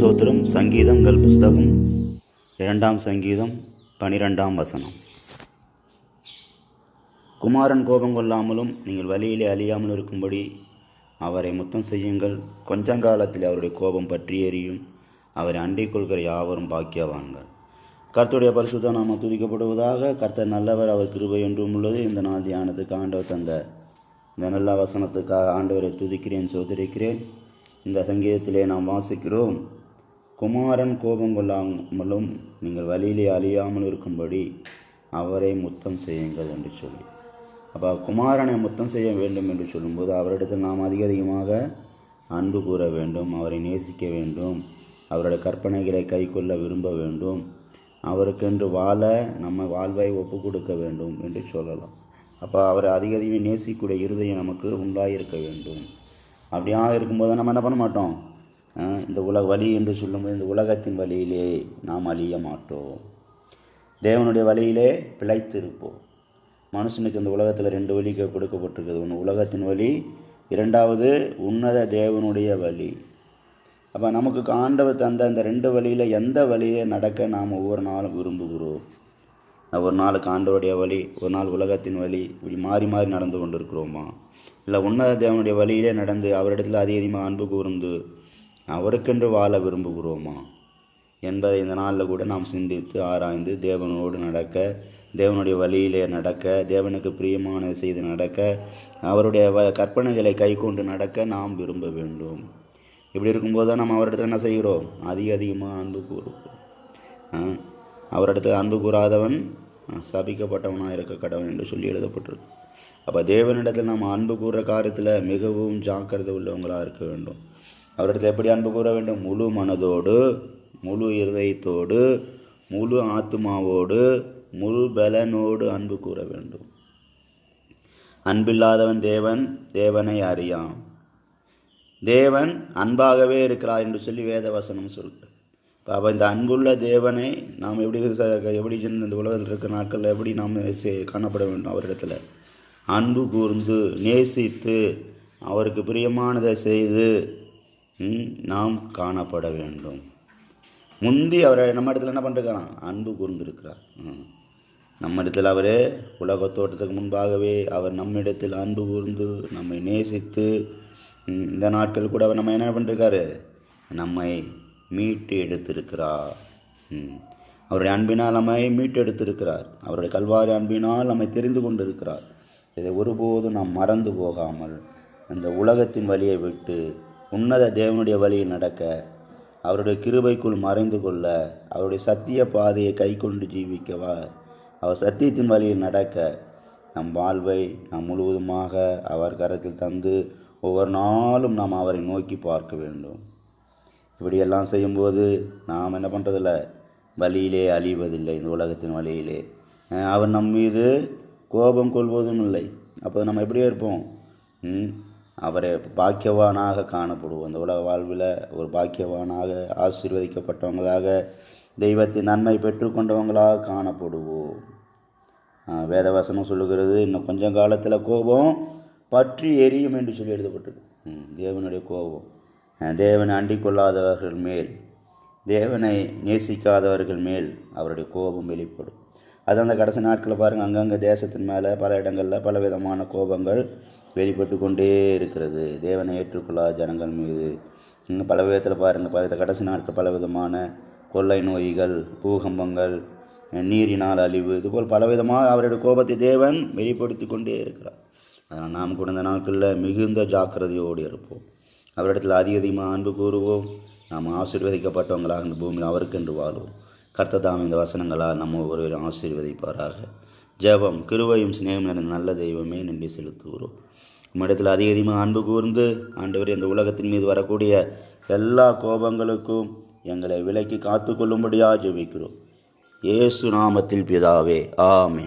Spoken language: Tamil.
சோத்திரம் சங்கீதங்கள் புஸ்தகம் இரண்டாம் சங்கீதம் பனிரெண்டாம் வசனம். குமாரன் கோபம் கொள்ளாமலும் நீங்கள் வழியிலே அழியாமல் இருக்கும்படி அவரை முத்தம் செய்யுங்கள். கொஞ்சங்காலத்தில் அவருடைய கோபம் பற்றி எறியும் அவரை அண்டிக் கொள்கிற யாவரும் பாக்கியவான்கள். கர்த்தருடைய பரிசுத்த நாம துதிக்கப்படுவதாக கர்த்தர் நல்லவர் அவர் கிருபை என்றும் உள்ளது. இந்த நாள் தியானத்துக்கு ஆண்டவர் தந்த இந்த நல்ல வசனத்துக்காக ஆண்டவரை துதிக்கிறேன் சோதரிக்கிறேன். இந்த சங்கீதத்திலே நாம் வாசிக்கிறோம். குமாரன் கோபம் கொள்ளாமலும் நீங்கள் வழியிலே அழியாமல் இருக்கும்படி அவரை முத்தம் செய்யுங்கள் என்று சொல்லி. அப்போ குமாரனை முத்தம் செய்ய வேண்டும் என்று சொல்லும்போது அவரிடத்தில் நாம் அதிக அதிகமாக அன்பு கூற வேண்டும் அவரை நேசிக்க வேண்டும் அவருடைய கற்பனைகளை கைக்கொள்ள விரும்ப வேண்டும் அவருக்கென்று வாழ நம்ம வாழ்வை ஒப்பு கொடுக்க வேண்டும் என்று சொல்லலாம். அப்போ அவரை அதிக அதிகம் நேசிக்கூடிய இருதயம் நமக்கு உண்டாயிருக்க வேண்டும். அப்படியாக இருக்கும்போது நம்ம என்ன பண்ண மாட்டோம்? இந்த உலக வழி என்று சொல்லும்போது இந்த உலகத்தின் வழியிலே நாம் அழிய மாட்டோம். தேவனுடைய வழியிலே பிழைத்திருப்போம். மனுஷனுக்கு இந்த உலகத்தில் ரெண்டு வழி கொடுக்கப்பட்டிருக்குது. ஒன்று உலகத்தின் வழி இரண்டாவது உன்னத தேவனுடைய வழி அப்போ நமக்கு ஆண்டவர் தந்த அந்த ரெண்டு வழியில் எந்த வழியை நடக்க நாம் ஒவ்வொரு நாளும் விரும்புகிறோம்? ஒரு நாளுக்கு ஆண்டவருடைய வழி ஒரு நாள் உலகத்தின் வழி இப்படி மாறி மாறி நடந்து கொண்டு இருக்கிறோமா இல்லை உன்னத தேவனுடைய வழியிலே நடந்து அவரிடத்தில் அதிக அதிகமாக அன்பு கூர்ந்து அவருக்கென்று வாழ விரும்புகிறோமா? என்பதை இந்த நாளில் கூட நாம் சிந்தித்து ஆராய்ந்து தேவனோடு நடக்க தேவனுடைய வழியிலே நடக்க தேவனுக்கு பிரியமான செய்து நடக்க அவருடைய வ கற்பனைகளை கை கொண்டு நடக்க நாம் விரும்ப வேண்டும். இப்படி இருக்கும்போது தான் நம்ம அவரிடத்தில் என்ன செய்கிறோம்? அதிக அதிகமாக அன்பு கூறுவோம் அவரிடத்தில் அன்பு கூறாதவன் சபிக்கப்பட்டவனாக இருக்க கடவன் என்று சொல்லி எழுதப்பட்டிருக்கு. அப்போ தேவனிடத்தில் நாம் அன்பு கூறுற காரியத்தில் மிகவும் ஜாக்கிரதை உள்ளவங்களாக இருக்க வேண்டும். அவரிடத்தில் எப்படி அன்பு கூற வேண்டும்? முழு மனதோடு முழு இருதயத்தோடு முழு ஆத்மாவோடு முழு பலனோடு அன்பு கூற வேண்டும். அன்பில்லாதவன் தேவன் தேவனை அறியான். தேவன் அன்பாகவே இருக்கிறார் என்று சொல்லி வேதவசனம் சொல்லிட்டு இப்போ அப்போ இந்த அன்புள்ள தேவனை நாம் எப்படி எப்படி இந்த உலகத்தில் இருக்கிற நாட்களில் எப்படி நாம் காணப்பட வேண்டும் அவரிடத்தில்? அன்பு கூர்ந்து நேசித்து அவருக்கு பிரியமானதை செய்து நாம் காணப்பட வேண்டும். முந்தி அவரை நம்ம இடத்துல என்ன பண்ணிருக்கிறான் அன்பு கூர்ந்திருக்கிறார். ம். நம்ம இடத்தில் அவர் உலகத் தோட்டத்துக்கு முன்பாகவே அவர் நம்மிடத்தில் அன்பு கூர்ந்து நம்மை நேசித்து இந்த நாட்கள் கூட அவர் நம்ம என்ன பண்ணிருக்காரு? நம்மை மீட்டு எடுத்திருக்கிறார். ம். அவருடைய அன்பினால் நம்மை மீட்டு எடுத்திருக்கிறார். அவருடைய கல்வாரி அன்பினால் நம்மை தெரிந்து கொண்டிருக்கிறார். இதை ஒருபோதும் நாம் மறந்து போகாமல் இந்த உலகத்தின் வழியை விட்டு உன்னத தேவனுடைய வழியில் நடக்க அவருடைய கிருபைக்குள் மறைந்து கொள்ள அவருடைய சத்திய பாதையை கை கொண்டு ஜீவிக்கவா அவர் சத்தியத்தின் வழியில் நடக்க நம் வாழ்வை நாம் முழுவதுமாக அவர் கரத்தில் தந்து ஒவ்வொரு நாளும் நாம் அவரை நோக்கி பார்க்க வேண்டும். இப்படியெல்லாம் செய்யும்போது நாம் என்ன பண்ணுறதில்ல வழியிலே அழிவதில்லை இந்த உலகத்தின் வழியிலே. அவர் நம் மீது கோபம் கொள்வதும் இல்லை. அப்போ நம்ம எப்படியே இருப்போம். ம், அவரை பாக்கியவானாக காணப்படுவோம். இந்த உலக வாழ்வில் ஒரு பாக்கியவானாக ஆசீர்வதிக்கப்பட்டவங்களாக தெய்வத்தின் நன்மை பெற்றுக்கொண்டவங்களாக காணப்படுவோம். வேதவசனம் சொல்லுகிறது இன்னும் கொஞ்சம் காலத்தில் கோபம் பற்றி எரியும் என்று சொல்லி எழுதப்பட்டது தேவனுடைய கோபம். தேவனை அண்டிக்கொள்ளாதவர்கள் மேல் தேவனை நேசிக்காதவர்கள் மேல் அவருடைய கோபம் வெளிப்படும். அது அந்த கடைசி நாட்களில் பாருங்கள் அங்கங்கே தேசத்தின் மேலே பல இடங்களில் பல விதமான கோபங்கள் வெளிப்பட்டு கொண்டே இருக்கிறது. தேவனை ஏற்றுக்கொள்ளாத ஜனங்கள் மீது. இன்னும் பல விதத்தில் பாருங்கள் பல கடைசி நாட்கள் பல விதமான கொள்ளை நோய்கள் பூகம்பங்கள் நீரினால் அழிவு இதுபோல் பலவிதமாக அவருடைய கோபத்தை தேவன் வெளிப்படுத்தி கொண்டே இருக்கிறார். அதனால் நாம் கூட இந்த நாட்களில் மிகுந்த ஜாக்கிரதையோடு இருப்போம். அவரிடத்தில் அதிக அதிகமாக அன்பு கூறுவோம். நாம் ஆசீர்வதிக்கப்பட்டவங்களாக இந்த பூமியில் அவருக்கென்று வாழ்வோம். கர்த்ததாம் இந்த வசனங்களால் நம்ம ஒருவரும் ஆசீர்வதிப்பாராக. ஜெபம் கிருவையும் சிநேகம் நிறைந்த நல்ல தெய்வமே நன்றி செலுத்துகிறோம். உம்மிடத்தில் அதிக அதிகமாக அன்பு கூர்ந்து ஆண்டவர் இந்த உலகத்தின் மீது வரக்கூடிய எல்லா கோபங்களுக்கும் எங்களை விலக்கி காத்துக்கொள்ளும்படியாக ஜெபிக்கிறோம். இயேசு நாமத்தில் பிதாவே ஆமே